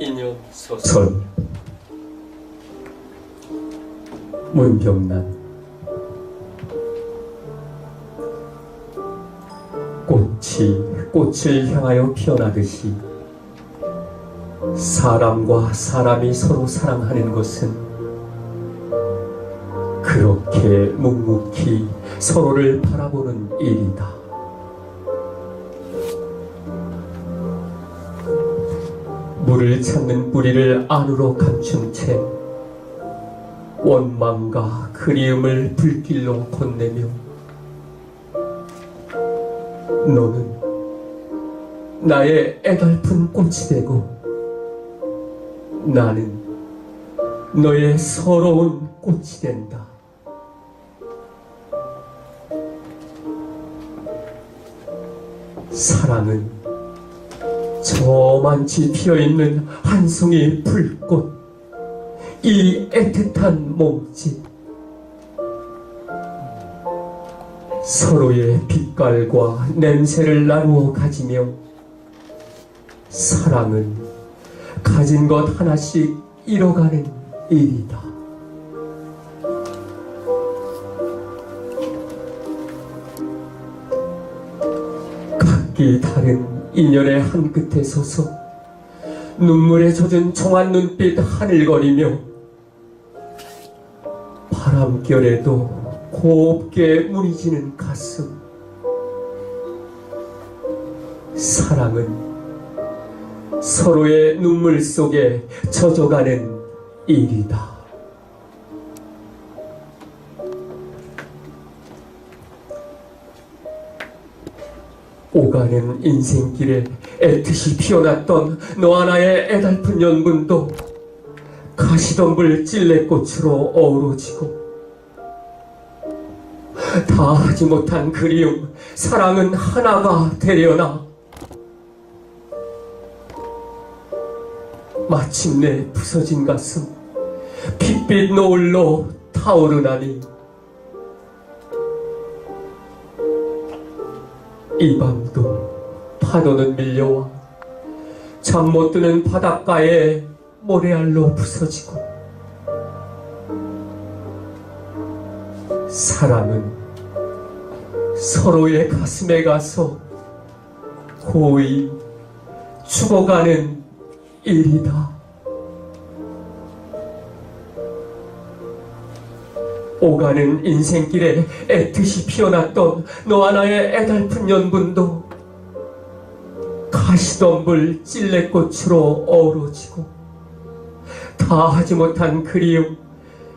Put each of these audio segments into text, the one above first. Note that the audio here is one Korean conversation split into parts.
인연 소설 설. 문병란 꽃이 꽃을 향하여 피어나듯이 사람과 사람이 서로 사랑하는 것은 그렇게 묵묵히 서로를 바라보는 일이다. 물을 찾는 뿌리를 안으로 감춘 채 원망과 그리움을 불길로 건네며 너는 나의 애달픈 꽃이 되고 나는 너의 서러운 꽃이 된다. 사랑은 저만치 피어있는 한 송이 불꽃 이 애틋한 몸짓 서로의 빛깔과 냄새를 나누어 가지며 사랑은 가진 것 하나씩 잃어가는 일이다. 각기 다른 인연의 한 끝에 서서 눈물에 젖은 총한 눈빛 하늘거리며 바람결에도 곱게 무리지는 가슴 사랑은 서로의 눈물 속에 젖어가는 일이다. 오가는 인생길에 애틋이 피어났던 너와 나의 애달픈 연분도 가시덤불 찔레꽃으로 어우러지고 다 하지 못한 그리움 사랑은 하나가 되려나? 마침내 부서진 가슴 핏빛 노을로 타오르나니. 이 밤도 파도는 밀려와 잠 못 드는 바닷가에 모래알로 부서지고 사랑은 서로의 가슴에 가서 고이 죽어가는 일이다. 오가는 인생길에 애틋이 피어났던 너와 나의 애달픈 연분도 가시덤불 찔레꽃으로 어우러지고 다 하지 못한 그리움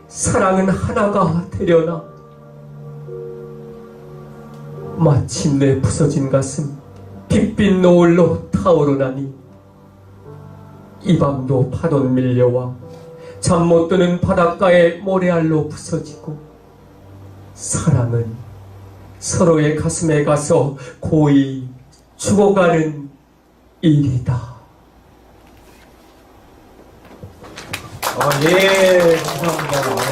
사랑은 하나가 되려나 마침내 부서진 가슴 핏빛 노을로 타오르나니 이 밤도 파돈 밀려와 잠 못 드는 바닷가에 모래알로 부서지고 사랑은 서로의 가슴에 가서 고이 죽어가는 일이다. 아, 예, 감사합니다.